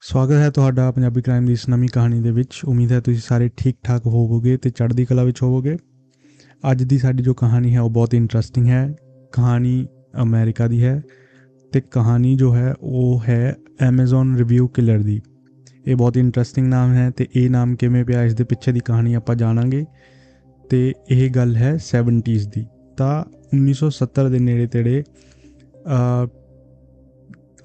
ਸਵਾਗਤ ਹੈ ਤੁਹਾਡਾ ਪੰਜਾਬੀ ਕ੍ਰਾਈਮ ਦੀ ਇਸ ਨਵੀਂ ਕਹਾਣੀ ਦੇ ਵਿੱਚ। ਉਮੀਦ ਹੈ ਤੁਸੀਂ ਸਾਰੇ ਠੀਕ ਠਾਕ ਹੋਵੋਗੇ ਤੇ ਚੜ੍ਹਦੀ ਕਲਾ ਵਿੱਚ ਹੋਵੋਗੇ। ਅੱਜ ਦੀ ਸਾਡੀ ਜੋ ਕਹਾਣੀ ਹੈ, ਉਹ ਬਹੁਤ ਇੰਟਰਸਟਿੰਗ ਹੈ। ਕਹਾਣੀ ਅਮਰੀਕਾ ਦੀ ਹੈ ਤੇ ਕਹਾਣੀ ਜੋ ਹੈ, ਉਹ ਹੈ Amazon ਰਿਵਿਊ ਕਿਲਰ ਦੀ। ਇਹ ਬਹੁਤ ਇੰਟਰਸਟਿੰਗ ਨਾਮ ਹੈ ਤੇ ਇਹ ਨਾਮ ਕਿਵੇਂ ਪਿਆ, ਇਸ ਦੇ ਪਿੱਛੇ ਦੀ ਕਹਾਣੀ ਆਪਾਂ ਜਾਣਾਂਗੇ। ਤੇ ਇਹ ਗੱਲ ਹੈ 70s ਦੀ। ਤਾਂ 1970 ਦੇ ਨੇੜੇ ਤੇੜੇ ਅ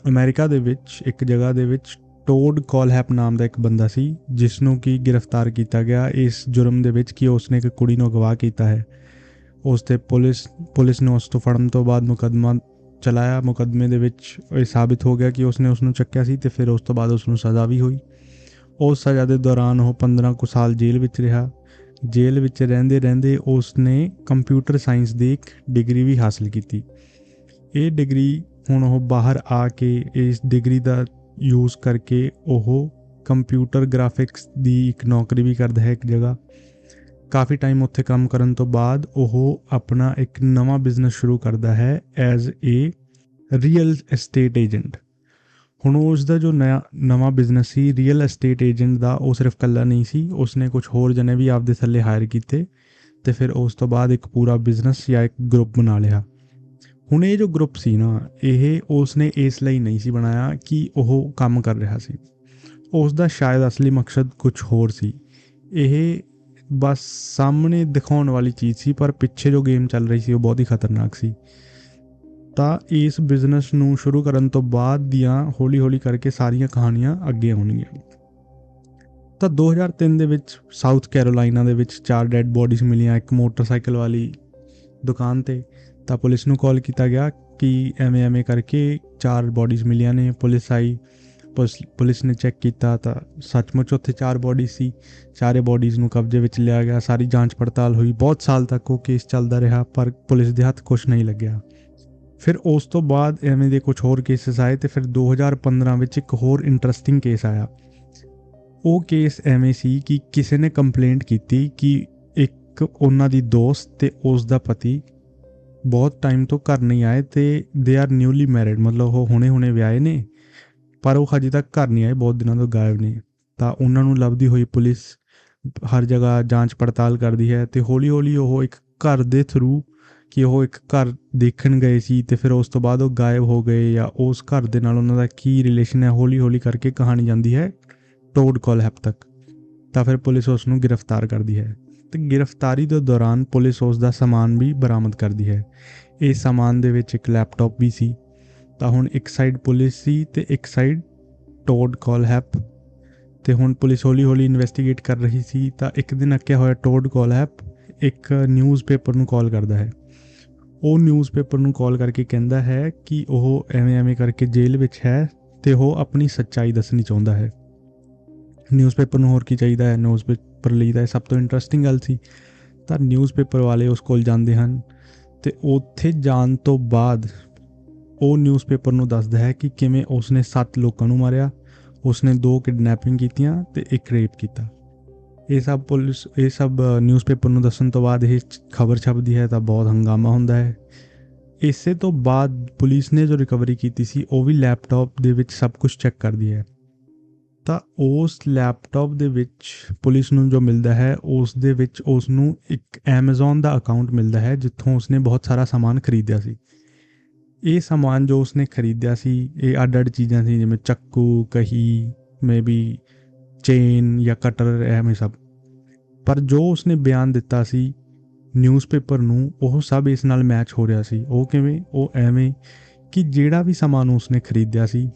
ਅਮਰੀਕਾ ਦੇ ਵਿੱਚ, ਇੱਕ ਜਗ੍ਹਾ ਦੇ ਵਿੱਚ ਟੋਡ ਕੋਲਹੈਪ ਨਾਮ ਦਾ ਇੱਕ ਬੰਦਾ ਸੀ ਜਿਸ ਨੂੰ ਕੀ ਗ੍ਰਿਫਤਾਰ ਕੀਤਾ ਗਿਆ। ਇਸ ਜੁਰਮ ਦੇ ਵਿੱਚ ਕਿ ਉਸਨੇ ਇੱਕ ਕੁੜੀ ਨੂੰ ਅਗਵਾ ਕੀਤਾ ਹੈ। ਉਸ ਤੇ ਪੁਲਿਸ ਪੁਲਿਸ ਨੇ ਉਸ ਤੋਂ ਫੜਨ ਤੋਂ ਬਾਅਦ ਮੁਕੱਦਮਾ ਚਲਾਇਆ। ਮੁਕੱਦਮੇ ਦੇ ਵਿੱਚ ਇਹ ਸਾਬਿਤ ਹੋ ਗਿਆ ਕਿ ਉਸਨੇ ਉਸ ਨੂੰ ਚੱਕਿਆ ਸੀ ਤੇ ਫਿਰ ਉਸ ਤੋਂ ਬਾਅਦ ਉਸ ਨੂੰ ਸਜ਼ਾ ਵੀ ਹੋਈ। ਉਸ ਸਜ਼ਾ ਦੇ ਦੌਰਾਨ ਉਹ 15 ਕੁ ਸਾਲ ਜੇਲ੍ਹ ਵਿੱਚ ਰਿਹਾ। ਜੇਲ੍ਹ ਵਿੱਚ ਰਹਿੰਦੇ ਰਹਿੰਦੇ ਉਸ ਨੇ ਕੰਪਿਊਟਰ ਸਾਇੰਸ ਦੀ ਇੱਕ ਡਿਗਰੀ ਵੀ ਹਾਸਲ ਕੀਤੀ। ਇਹ ਡਿਗਰੀ ਹੁਣ ਉਹ ਬਾਹਰ ਆ ਕੇ ਇਸ ਡਿਗਰੀ ਦਾ ਯੂਜ਼ ਕਰਕੇ ਉਹ ਕੰਪਿਊਟਰ ਗ੍ਰਾਫਿਕਸ ਦੀ ਇੱਕ ਨੌਕਰੀ ਵੀ ਕਰਦਾ ਹੈ ਇੱਕ ਜਗ੍ਹਾ। ਕਾਫੀ ਟਾਈਮ ਉੱਥੇ ਕੰਮ ਕਰਨ ਤੋਂ ਬਾਅਦ ਉਹ ਆਪਣਾ ਇੱਕ ਨਵਾਂ ਬਿਜ਼ਨਸ ਸ਼ੁਰੂ ਕਰਦਾ ਹੈ as a real estate agent ਹੁਣ ਉਸ ਦਾ ਜੋ ਨया ਨਵਾਂ ਬਿਜ਼ਨਸ ਸੀ ਰੀਅਲ ਐਸਟੇਟ ਏਜੰਟ ਦਾ ਉਹ ਸਿਰਫ ਕੱਲਾ ਨਹੀਂ ਸੀ, ਉਸਨੇ ਕੁਝ ਹੋਰ ਜਣੇ ਵੀ ਆਪਦੇ ਥੱਲੇ ਹਾਇਰ ਕੀਤੇ ਤੇ ਫਿਰ ਉਸ ਤੋਂ ਬਾਅਦ ਇੱਕ ਪੂਰਾ ਬਿਜ਼ਨਸ ਜਾਂ ਇੱਕ ਗਰੁੱਪ ਬਣਾ ਲਿਆ। ਹੁਣ ਇਹ ਜੋ ਗਰੁੱਪ ਸੀ ਨਾ, ਇਹ ਉਸ ਨੇ ਇਸ ਲਈ ਨਹੀਂ ਸੀ ਬਣਾਇਆ ਕਿ ਉਹ ਕੰਮ ਕਰ ਰਿਹਾ ਸੀ। ਉਸ ਦਾ ਸ਼ਾਇਦ ਅਸਲੀ ਮਕਸਦ ਕੁਝ ਹੋਰ ਸੀ। ਇਹ ਬਸ ਸਾਹਮਣੇ ਦਿਖਾਉਣ ਵਾਲੀ ਚੀਜ਼ ਸੀ, ਪਰ ਪਿੱਛੇ ਜੋ ਗੇਮ ਚੱਲ ਰਹੀ ਸੀ, ਉਹ ਬਹੁਤ ਹੀ ਖਤਰਨਾਕ ਸੀ। ਤਾਂ ਇਸ ਬਿਜ਼ਨਸ ਨੂੰ ਸ਼ੁਰੂ ਕਰਨ ਤੋਂ ਬਾਅਦ ਦੀਆਂ ਹੌਲੀ-ਹੌਲੀ ਕਰਕੇ ਸਾਰੀਆਂ ਕਹਾਣੀਆਂ ਅੱਗੇ ਆਉਣਗੀਆਂ। ਤਾਂ 2003 ਦੇ ਵਿੱਚ ਸਾਊਥ ਕੈਰੋਲਾਈਨਾ ਦੇ ਵਿੱਚ ਚਾਰ ਡੈੱਡ ਬੋਡੀਜ਼ ਮਿਲੀਆਂ, ਇੱਕ ਮੋਟਰਸਾਈਕਲ ਵਾਲੀ ਦੁਕਾਨ ਤੇ। ਤਾਂ ਪੁਲਿਸ ਨੂੰ ਕਾਲ ਕੀਤਾ ਗਿਆ ਕਿ ਐਵੇਂ ਐਵੇਂ ਕਰਕੇ ਚਾਰ ਬੋਡੀਜ਼ ਮਿਲੀਆਂ ਨੇ। ਪੁਲਿਸ ਆਈ, ਪੁਲਿਸ ਨੇ ਚੈੱਕ ਕੀਤਾ ਤਾਂ ਸੱਚਮੁੱਚ ਉੱਥੇ ਚਾਰ ਬੋਡੀ ਸੀ। ਚਾਰੇ ਬੋਡੀਜ਼ ਨੂੰ ਕਬਜ਼ੇ ਵਿੱਚ ਲਿਆ ਗਿਆ। ਸਾਰੀ ਜਾਂਚ ਪੜਤਾਲ ਹੋਈ। ਬਹੁਤ ਸਾਲ ਤੱਕ ਉਹ ਕੇਸ ਚੱਲਦਾ ਰਿਹਾ, ਪਰ ਪੁਲਿਸ ਦੇ ਹੱਥ ਕੁਝ ਨਹੀਂ ਲੱਗਿਆ। ਫਿਰ ਉਸ ਤੋਂ ਬਾਅਦ ਐਵੇਂ ਦੇ ਕੁਝ ਹੋਰ ਕੇਸਸ ਆਏ ਤੇ ਫਿਰ 2015 ਵਿੱਚ ਇੱਕ ਹੋਰ ਇੰਟਰਸਟਿੰਗ ਕੇਸ ਆਇਆ। ਉਹ ਕੇਸ ਐਵੇਂ ਸੀ ਕਿ ਕਿਸੇ ਨੇ ਕੰਪਲੇਂਟ ਕੀਤੀ ਕਿ ਇੱਕ ਉਹਨਾਂ ਦੀ ਦੋਸਤ ਤੇ ਉਸ ਦਾ ਪਤੀ ਬਹੁਤ ਟਾਈਮ ਤੋਂ ਘਰ ਨਹੀਂ ਆਏ ਤੇ ਦੇ ਆਰ ਨਿਊਲੀ ਮੈਰਿਡ ਮਤਲਬ ਉਹ ਹੁਣੇ-ਹੁਣੇ ਵਿਆਹੇ ਨੇ, ਪਰ ਉਹ ਹਜੇ ਤੱਕ ਘਰ ਨਹੀਂ ਆਏ, ਬਹੁਤ ਦਿਨਾਂ ਤੋਂ ਗਾਇਬ ਨੇ। ਤਾਂ ਉਹਨਾਂ ਨੂੰ ਲੱਭਦੀ ਹੋਈ ਪੁਲਿਸ ਹਰ ਜਗ੍ਹਾ ਜਾਂਚ ਪੜਤਾਲ ਕਰਦੀ ਹੈ ਤੇ ਹੌਲੀ-ਹੌਲੀ ਉਹ ਇੱਕ ਘਰ ਦੇ ਥਰੂ ਕਿ ਉਹ ਇੱਕ ਘਰ ਦੇਖਣ ਗਏ ਸੀ ਤੇ ਫਿਰ ਉਸ ਤੋਂ ਬਾਅਦ ਉਹ ਗਾਇਬ ਹੋ ਗਏ ਜਾਂ ਉਸ ਘਰ ਦੇ ਨਾਲ ਉਹਨਾਂ ਦਾ ਕੀ ਰਿਲੇਸ਼ਨ ਹੈ ਹੌਲੀ-ਹੌਲੀ ਕਰਕੇ ਕਹਾਣੀ ਜਾਂਦੀ ਹੈ ਟੋਡ ਕੋਲਹੈਪ ਤੱਕ। ਤਾਂ ਫਿਰ ਪੁਲਿਸ ਉਸ ਨੂੰ ਗ੍ਰਿਫਤਾਰ ਕਰਦੀ ਹੈ। ਤੇ ਗ੍ਰਿਫਤਾਰੀ ਦੇ ਦੌਰਾਨ ਪੁਲਿਸ ਉਸ ਦਾ ਸਮਾਨ ਵੀ ਬਰਾਮਦ ਕਰਦੀ ਹੈ। ਇਹ ਸਮਾਨ ਦੇ ਵਿੱਚ ਇੱਕ ਲੈਪਟਾਪ ਵੀ ਸੀ। ਤਾਂ ਹੁਣ ਇੱਕ ਸਾਈਡ ਪੁਲਿਸ ਸੀ ਤੇ ਇੱਕ ਸਾਈਡ ਟੋਡ ਕੋਲਹੈਪ ਤੇ ਹੁਣ ਪੁਲਿਸ ਹੌਲੀ-ਹੌਲੀ ਇਨਵੈਸਟੀਗੇਟ ਕਰ ਰਹੀ ਸੀ ਤਾਂ ਇੱਕ ਦਿਨ ਅੱਕਿਆ ਹੋਇਆ ਟੋਡ ਕੋਲਹੈਪ ਇੱਕ ਨਿਊਜ਼ਪੇਪਰ ਨੂੰ ਕਾਲ ਕਰਦਾ ਹੈ। ਉਹ ਨਿਊਜ਼ਪੇਪਰ ਨੂੰ ਕਾਲ ਕਰਕੇ ਕਹਿੰਦਾ ਹੈ ਕਿ ਉਹ ਐਵੇਂ ਐਵੇਂ ਕਰਕੇ ਜੇਲ੍ਹ ਵਿੱਚ ਹੈ ਤੇ ਉਹ ਆਪਣੀ ਸੱਚਾਈ ਦੱਸਣੀ ਚਾਹੁੰਦਾ ਹੈ। ਨਿਊਜ਼ਪੇਪਰ ਨੂੰ ਹੋਰ ਕੀ ਚਾਹੀਦਾ ਹੈ? ਨਿਊਜ਼ਪੇਪਰ ਲਈ ਹੈ ਸਭ ਤੋਂ ਇੰਟਰਸਟਿੰਗ ਗੱਲ ਸੀ। ਤਾਂ ਨਿਊਜ਼ਪੇਪਰ ਵਾਲੇ ਉਸ ਕੋਲ ਜਾਂਦੇ ਹਨ ਤੇ ਉੱਥੇ ਜਾਣ ਤੋਂ ਬਾਅਦ ਉਹ ਨਿਊਜ਼ਪੇਪਰ ਨੂੰ ਦੱਸਦਾ ਹੈ ਕਿ ਕਿਵੇਂ ਉਸਨੇ 7 ਲੋਕਾਂ ਨੂੰ ਮਾਰਿਆ, ਉਸਨੇ ਦੋ ਕਿਡਨੈਪਿੰਗ ਕੀਤੀਆਂ ਤੇ ਇੱਕ ਰੇਪ ਕੀਤਾ। ਇਹ ਸਭ ਪੁਲਿਸ, ਇਹ ਸਭ ਨਿਊਜ਼ਪੇਪਰ ਨੂੰ ਦੱਸਣ ਤੋਂ ਬਾਅਦ ਇਹ ਖਬਰ ਛਪਦੀ ਹੈ ਤਾਂ ਬਹੁਤ ਹੰਗਾਮਾ ਹੁੰਦਾ ਹੈ। ਇਸੇ ਤੋਂ ਬਾਅਦ ਪੁਲਿਸ ਨੇ ਜੋ ਰਿਕਵਰੀ ਕੀਤੀ ਸੀ, ਉਹ ਵੀ ਲੈਪਟਾਪ ਦੇ ਵਿੱਚ ਸਭ ਕੁਝ ਚੈੱਕ ਕਰਦੀ ਹੈ। ਤਾਂ ਉਸ ਲੈਪਟਾਪ ਦੇ ਵਿੱਚ ਪੁਲਿਸ ਨੂੰ ਜੋ ਮਿਲਦਾ ਹੈ, ਉਸ ਦੇ ਵਿੱਚ ਉਸ ਨੂੰ ਇੱਕ Amazon ਦਾ ਅਕਾਊਂਟ ਮਿਲਦਾ ਹੈ, ਜਿੱਥੋਂ ਉਸਨੇ ਬਹੁਤ ਸਾਰਾ ਸਮਾਨ ਖਰੀਦਿਆ ਸੀ। ਇਹ ਸਮਾਨ ਜੋ ਉਸਨੇ ਖਰੀਦਿਆ ਸੀ, ਇਹ ਅੱਡ-ਅੱਡ ਚੀਜ਼ਾਂ ਸੀ, ਜਿਵੇਂ ਚੱਕੂ, ਕਹੀ ਮੇਬੀ ਚੇਨ ਜਾਂ ਕਟਰ ਐਵੇਂ ਸਭ। ਪਰ ਜੋ ਉਸਨੇ ਬਿਆਨ ਦਿੱਤਾ ਸੀ ਨਿਊਜ਼ਪੇਪਰ ਨੂੰ, ਉਹ ਸਭ ਇਸ ਨਾਲ ਮੈਚ ਹੋ ਰਿਹਾ ਸੀ। ਉਹ ਕਿਵੇਂ? ਉਹ ਐਵੇਂ ਕਿ ਜਿਹੜਾ ਵੀ ਸਮਾਨ ਉਸਨੇ ਖਰੀਦਿਆ ਸੀ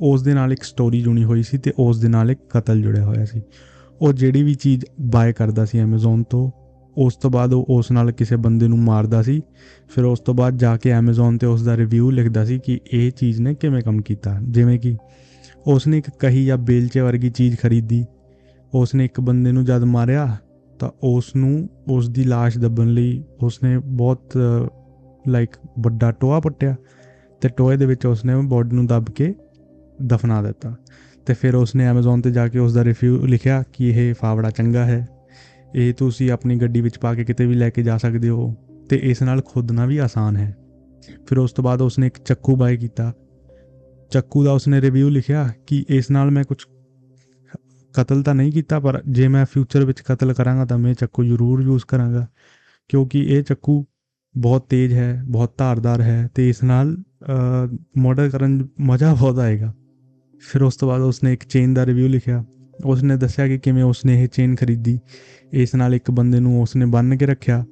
ਉਸ ਦੇ ਨਾਲ ਇੱਕ ਸਟੋਰੀ ਜੁਣੀ ਹੋਈ ਸੀ ਤੇ ਉਸ ਦੇ ਨਾਲ ਇੱਕ ਕਤਲ ਜੁੜਿਆ ਹੋਇਆ ਸੀ। ਉਹ ਜਿਹੜੀ ਵੀ ਚੀਜ਼ ਬਾਏ ਕਰਦਾ ਸੀ Amazon ਤੋਂ, ਉਸ ਤੋਂ ਬਾਅਦ ਉਹ ਉਸ ਨਾਲ ਕਿਸੇ ਬੰਦੇ ਨੂੰ ਮਾਰਦਾ ਸੀ। ਫਿਰ ਉਸ ਤੋਂ ਬਾਅਦ ਜਾ ਕੇ Amazon ਤੇ ਉਸ ਦਾ ਰਿਵਿਊ ਲਿਖਦਾ ਸੀ ਕਿ ਇਹ ਚੀਜ਼ ਨੇ ਕਿਵੇਂ ਕੰਮ ਕੀਤਾ। ਜਿਵੇਂ ਕਿ ਉਸ ਨੇ ਇੱਕ ਕਹੀ ਜਾਂ ਬੇਲਚੇ ਵਰਗੀ ਚੀਜ਼ ਖਰੀਦੀ। ਉਸ ਨੇ ਇੱਕ ਬੰਦੇ ਨੂੰ ਜਦ ਮਾਰਿਆ ਤਾਂ ਉਸ ਨੂੰ ਉਸ ਦੀ লাশ ਦੱਬਣ ਲਈ ਉਸ ਨੇ ਬਹੁਤ ਲਾਈਕ ਵੱਡਾ ਟੋਆ ਪੱਟਿਆ। ਤੇ ਟੋਏ ਦੇ ਵਿੱਚ ਉਸ ਨੇ ਬੋਡੀ ਨੂੰ ਦੱਬ ਕੇ ਦਫਨਾ ਦਿੱਤਾ। ਤੇ ਫਿਰ ਉਸਨੇ Amazon ਤੇ ਜਾ ਕੇ ਉਸ ਦਾ ਰਿਵਿਊ ਲਿਖਿਆ ਕਿ ਇਹ ਫਾਵੜਾ ਚੰਗਾ ਹੈ। ਇਹ ਤੁਸੀਂ ਆਪਣੀ ਗੱਡੀ ਵਿੱਚ ਪਾ ਕੇ ਕਿਤੇ ਵੀ ਲੈ ਕੇ ਜਾ ਸਕਦੇ ਹੋ ਤੇ ਇਸ ਨਾਲ ਖੋਦਣਾ ਵੀ ਆਸਾਨ ਹੈ। ਫਿਰ ਉਸ ਤੋਂ ਬਾਅਦ ਉਸਨੇ ਇੱਕ ਚੱਕੂ ਬਾਏ ਕੀਤਾ। ਚੱਕੂ ਦਾ ਉਸਨੇ ਰਿਵਿਊ ਲਿਖਿਆ ਕਿ ਇਸ ਨਾਲ ਮੈਂ ਕੁਝ ਕਤਲ ਤਾਂ ਨਹੀਂ ਕੀਤਾ, ਪਰ ਜੇ ਮੈਂ ਫਿਊਚਰ ਵਿੱਚ ਕਤਲ ਕਰਾਂਗਾ ਤਾਂ ਮੈਂ ਚੱਕੂ ਜ਼ਰੂਰ ਯੂਜ਼ ਕਰਾਂਗਾ। ਕਿਉਂਕਿ ਇਹ ਚੱਕੂ ਬਹੁਤ ਤੇਜ਼ ਹੈ, ਬਹੁਤ ਧਾਰਦਾਰ ਹੈ ਤੇ ਇਸ ਨਾਲ ਮਰਡਰ ਕਰਨ ਮਜ਼ਾ ਬਹੁਤ ਆਏਗਾ। ਫਿਰ ਉਸ ਤੋਂ ਬਾਅਦ ਉਸਨੇ ਇੱਕ ਚੇਨ ਦਾ ਰਿਵਿਊ ਲਿਖਿਆ। ਉਸਨੇ ਦੱਸਿਆ ਕਿ ਕਿਵੇਂ ਉਸਨੇ ਇਹ ਚੇਨ ਖਰੀਦੀ। ਇਸ ਨਾਲ ਇੱਕ ਬੰਦੇ ਨੂੰ ਉਸਨੇ ਬੰਨ੍ਹ ਕੇ ਰੱਖਿਆ।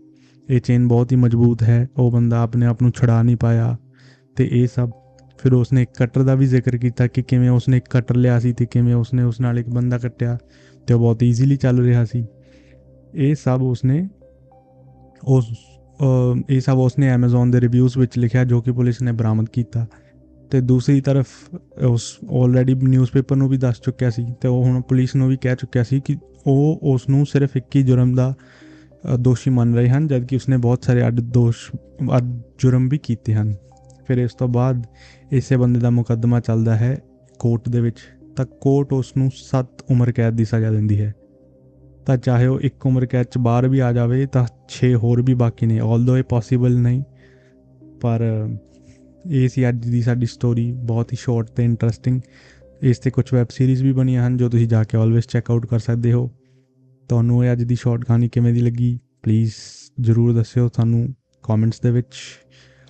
ਇਹ ਚੇਨ ਬਹੁਤ ਹੀ ਮਜ਼ਬੂਤ ਹੈ। ਉਹ ਬੰਦਾ ਆਪਣੇ ਆਪ ਨੂੰ ਛੁਡਾ ਨਹੀਂ ਪਾਇਆ। ਤੇ ਇਹ ਸਭ ਫਿਰ ਉਸਨੇ ਇੱਕ ਕਟਰ ਦਾ ਵੀ ਜ਼ਿਕਰ ਕੀਤਾ ਕਿ ਕਿਵੇਂ ਉਸਨੇ ਇੱਕ ਕਟਰ ਲਿਆ ਸੀ ਤੇ ਕਿਵੇਂ ਉਸਨੇ ਉਸ ਨਾਲ ਇੱਕ ਬੰਦਾ ਕੱਟਿਆ ਤੇ ਉਹ ਬਹੁਤ ਈਜ਼ੀਲੀ ਚੱਲ ਰਿਹਾ ਸੀ। ਇਹ ਸਭ ਉਸਨੇ ਉਸ ਇਹ ਸਭ ਉਸਨੇ Amazon ਦੇ ਰਿਵਿਊਜ਼ ਵਿੱਚ ਲਿਖਿਆ ਜੋ ਕਿ ਪੁਲਿਸ ਨੇ ਬਰਾਮਦ ਕੀਤਾ। ਤੇ ਦੂਸਰੀ ਤਰਫ ਉਸ ਆਲਰੇਡੀ ਨਿਊਜ਼ਪੇਪਰ ਨੂੰ ਵੀ ਦੱਸ ਚੁੱਕਿਆ ਸੀ ਤੇ ਉਹ ਹੁਣ ਪੁਲਿਸ ਨੂੰ ਵੀ ਕਹਿ ਚੁੱਕਿਆ ਸੀ ਕਿ ਉਹ ਉਸ ਨੂੰ ਸਿਰਫ ਇੱਕ ਹੀ ਜੁਰਮ ਦਾ ਦੋਸ਼ੀ ਮੰਨ ਰਹੇ ਹਨ, ਜਦਕਿ ਉਸਨੇ ਬਹੁਤ ਸਾਰੇ ਅੱਡ ਦੋਸ਼, ਅੱਡ ਜੁਰਮ ਵੀ ਕੀਤੇ ਹਨ। ਫਿਰ ਇਸ ਤੋਂ ਬਾਅਦ ਇਸੇ ਬੰਦੇ ਦਾ ਮੁਕੱਦਮਾ ਚੱਲਦਾ ਹੈ ਕੋਰਟ ਦੇ ਵਿੱਚ। ਤਾਂ ਕੋਰਟ ਉਸ ਨੂੰ 7 ਉਮਰ ਕੈਦ ਦੀ ਸਜ਼ਾ ਦਿੰਦੀ ਹੈ। ਤਾਂ ਚਾਹੇ ਉਹ ਇੱਕ ਉਮਰ ਕੈਦ ਚ ਬਾਹਰ ਵੀ ਆ ਜਾਵੇ, ਤਾਂ 6 ਹੋਰ ਵੀ ਬਾਕੀ ਨੇ ਆਲਦੋ ਇਹ ਪੋਸੀਬਲ ਨਹੀਂ, ਪਰ ਇਹ ਸੀ ਅੱਜ ਦੀ ਸਾਡੀ ਸਟੋਰੀ ਬਹੁਤ ਹੀ ਸ਼ਾਰਟ ਤੇ ਇੰਟਰਸਟਿੰਗ ਇਸ ਤੇ ਕੁਝ ਵੈਬ ਸੀਰੀਜ਼ ਵੀ ਬਣੀਆਂ ਹਨ ਜੋ ਤੁਸੀਂ ਜਾ ਕੇ ਆਲਵੇਸ ਚੈੱਕ ਆਊਟ ਕਰ ਸਕਦੇ ਹੋ। ਤੁਹਾਨੂੰ ਇਹ ਅੱਜ ਦੀ ਸ਼ਾਰਟ ਕਹਾਣੀ ਕਿਵੇਂ ਦੀ ਲੱਗੀ ਪਲੀਜ਼ ਜਰੂਰ ਦੱਸਿਓ ਤੁਹਾਨੂੰ ਕਮੈਂਟਸ ਦੇ ਵਿੱਚ।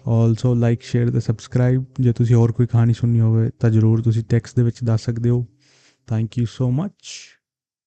ਆਲਸੋ ਲਾਈਕ ਸ਼ੇਅਰ ਤੇ ਸਬਸਕ੍ਰਾਈਬ ਜੇ ਤੁਸੀਂ ਹੋਰ ਕੋਈ ਕਹਾਣੀ ਸੁਣਨੀ ਹੋਵੇ ਤਾਂ ਜਰੂਰ ਤੁਸੀਂ ਟੈਕਸਟ ਦੇ ਵਿੱਚ ਦੱਸ ਸਕਦੇ ਹੋ। Thank you so much